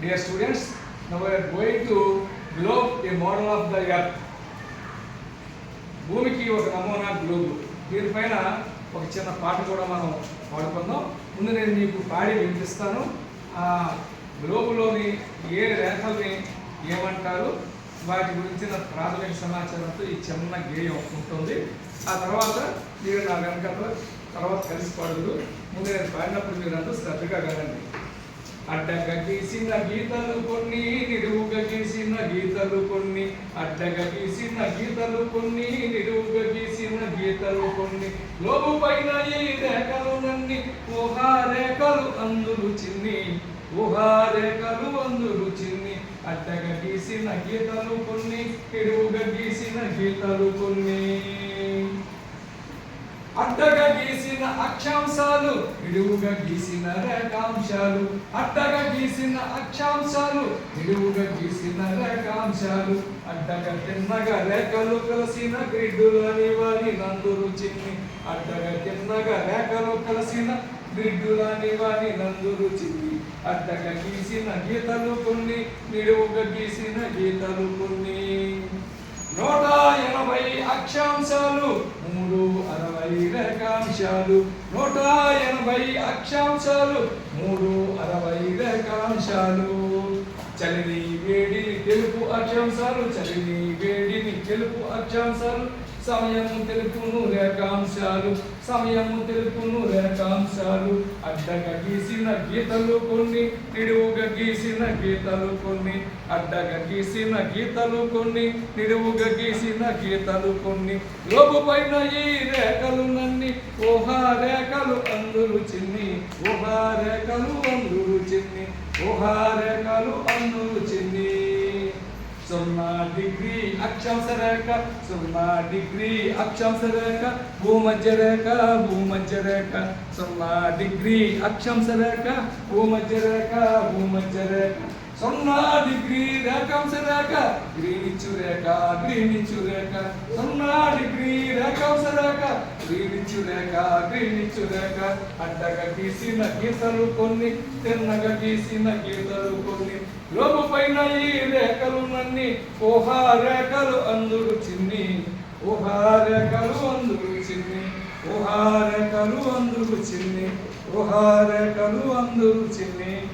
Dear students, now we are going to globe a model of the earth. భూమికి ఒక నమూనా globe దీనిపైన ఒక చిన్న పాట కూడా మనం పాడుకుందాం. ముందు నేను మీకు పాడి వినిపిస్తాను. ఆ గ్లోబులోని ఏ రేఖల్ని ఏమంటారు? వాటి గురించిన ప్రాథమిక సమాచారంతో ఈ చిన్న గేయం ఉంటుంది. ఆ తర్వాత మీరు నా వెనకాల తర్వాత కలిసి పాడుదు ముందు నేను పాడినప్పుడు మీరు అందరూ శ్రద్ధగా వినండి. అడ్డగా గీసిన గీతలు కొన్ని నిలువుగా గీసిన గీతలు కొన్ని. అడ్డగా గీసిన గీతలు కొన్ని నిలువుగా గీసిన గీతలు కొన్ని. లోపు పైన ఈ రేఖలు నన్ని ఊహా రేఖలు అందులు చిన్ని. ఊహా రేఖలు అందులు చిన్ని. అడ్డగా గీసిన గీతలు కొన్ని నిలువుగా గీసిన గీతలు కొన్ని. అడ్డగా గీసిన అక్షాంశాలు నిలువుగా గీసిన రేఖాంశాలు. అడ్డగా గీసిన అక్షాంశాలు నిలువుగా గీసిన రేఖాంశాలు. అడ్డగా తిన్నగా రేఖలు కలిసిన గ్రిడ్డులని వారి నందురు చిన్ని. అడ్డగా తిన్నగా రేఖలు కలిసిన గ్రిడ్డులని వారి నందురు చిన్ని. అడ్డగా గీసిన గీతలు కొన్ని నిలువుగా గీసిన గీతలు కొన్ని. నూట ఎనభై అక్షాంశాలు మూడు అరవై రేఖాంశాలు నూట ఎనభై అక్షాంశాలు మూడు అరవై రేఖాంశాలు చలిని వేడిని తెలుపు అక్షాంశాలు చలిని వేడిని తెలుపు అక్షాంశాలు. సమయము తెలుపును రేఖాంశాలు సమయము తెలుపును రేఖాంశాలు అడ్డగా గీసిన గీతలు కొన్ని నిడువుగా గీసిన గీతలు కొన్ని. అడ్డగా గీసిన గీతలు కొన్ని నిడువుగా గీసిన గీతలు కొన్ని. లోపు పైన ఈ రేఖలు నన్ని ఊహా రేఖలు అందులు చిన్ని. ఊహా రేఖలు అందులు చిన్ని. ఊహా రేఖలు అందులు చిన్ని. సున్నా డిగ్రీ అక్షాంశ రేఖ సున్నా డిగ్రీ అక్షాంశ రేఖ భూమధ్య రేఖ భూమధ్య రేఖ. సున్నా డిగ్రీ అక్షాంశ రేఖ భూమధ్య రేఖ భూమధ్య రేఖ. సున్నా డిగ్రీ రేఖాంశ రేఖ గ్రీనిచ్చు రేఖ గ్రీనిచ్చు రేఖ. సున్నా డిగ్రీ రేఖాంశ రేఖ గ్రీనిచ్చు రేఖ అడ్డగా గీసిన గీతలు కొన్ని తిన్నగా గీసిన గీతలు కొన్ని. లోపు పైన ఈ రేఖలు నన్ని ఊహా రేఖలు అందుడు చిన్ని. ఊహా రేఖలు అందుడు చిన్ని. ఊహా రేఖలు అందుడు చిన్ని. ఊహా రేఖలు అందుడు చిన్ని.